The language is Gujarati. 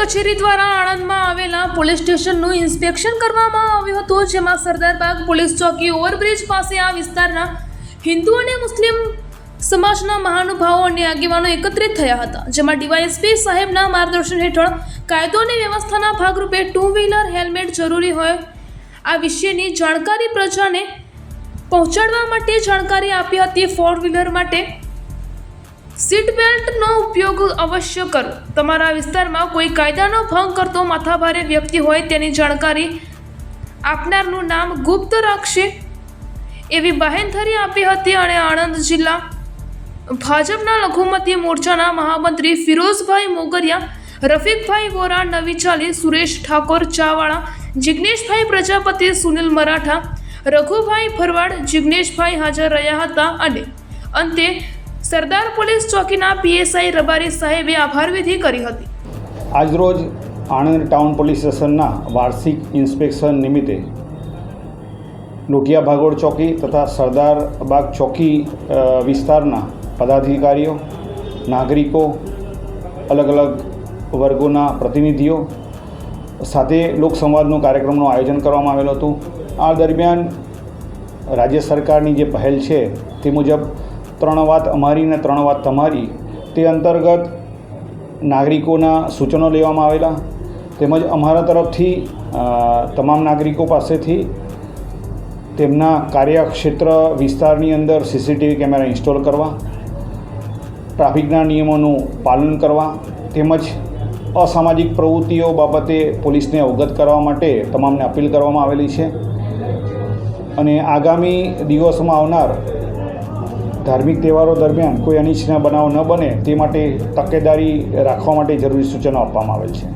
કચેરી દ્વારા આણંદમાં આવેલા પોલીસ સ્ટેશનનું ઇન્સ્પેક્શન કરવામાં આવ્યું હતું, જેમાં સરદારબાગ પોલીસ ચોકી ઓવરબ્રિજ પાસે આ વિસ્તારના હિન્દુ અને મુસ્લિમ સમાજના મહાનુભાવો અને આગેવાનો એકત્રિત થયા હતા, જેમાં ડીવાયએસપી સાહેબના માર્ગદર્શન હેઠળ કાયદો અને વ્યવસ્થાના ભાગરૂપે ટુ વ્હીલર હેલ્મેટ જરૂરી હોય આ વિશેની જાણકારી પ્રજાને પહોંચાડવા માટે જાણકારી આપી હતી ફોર વ્હીલર માટે સીટ બેલ્ટનો ઉપયોગ અવશ્ય કરો. તમારા વિસ્તારમાં કોઈ કાયદાનો ભંગ કરતો માથાભારે વ્યક્તિ હોય તેની જાણકારી આપનારનું નામ ગુપ્ત રાખશે. એવી બાહેંધરી આપી હતી અને આણંદ જિલ્લા ભાજપના લઘુમતી મોરચાના મહામંત્રી ફિરોઝભાઈ મોગરિયા, રફીકભાઈ વોરા, નવી ચાલી, સુરેશ ઠાકોર, ચાવાળા, જિગ્નેશભાઈ પ્રજાપતિ, સુનિલ મરાઠા, રઘુભાઈ ફરવાડ જિગ્નેશભાઈ હાજર રહ્યા હતા અને અંતે સરદાર પોલીસ ચોકીના પીએસઆઈ રબારી સાહેબે આભાર વિધિ કરી હતી. આજરોજ આણંદ ટાઉન પોલીસ સ્ટેશનના વાર્ષિક ઇન્સ્પેક્શન નિમિત્તે લોટિયા ભાગોળ ચોકી તથા સરદાર બાગ ચોકી વિસ્તારના પદાધિકારીઓ, નાગરિકો અલગ અલગ વર્ગોના પ્રતિનિધિઓ સાથે લોકસંવાદનો કાર્યક્રમનું આયોજન કરવામાં આવેલું હતું. આ દરમિયાન રાજ્ય સરકારની જે પહેલ છે તે મુજબ ત્રણ વાત અમારી ને ત્રણ વાત તમારી, તે અંતર્ગત નાગરિકોના સૂચનો લેવામાં આવેલા, તેમજ અમારા તરફથી તમામ નાગરિકો પાસેથી તેમના કાર્યક્ષેત્ર વિસ્તારની અંદર સીસીટીવી કેમેરા ઇન્સ્ટોલ કરવા, ટ્રાફિકના નિયમોનું પાલન કરવા, તેમજ અસામાજિક પ્રવૃત્તિઓ બાબતે પોલીસને અવગત કરવા માટે તમામને અપીલ કરવામાં આવેલી છે. અને આગામી દિવસોમાં આવનાર ધાર્મિક તહેવારો દરમિયાન કોઈ અનિચ્છના બનાવ ન બને, તે માટે તકેદારી રાખવા માટે જરૂરી સૂચનો આપવામાં આવેલ છે.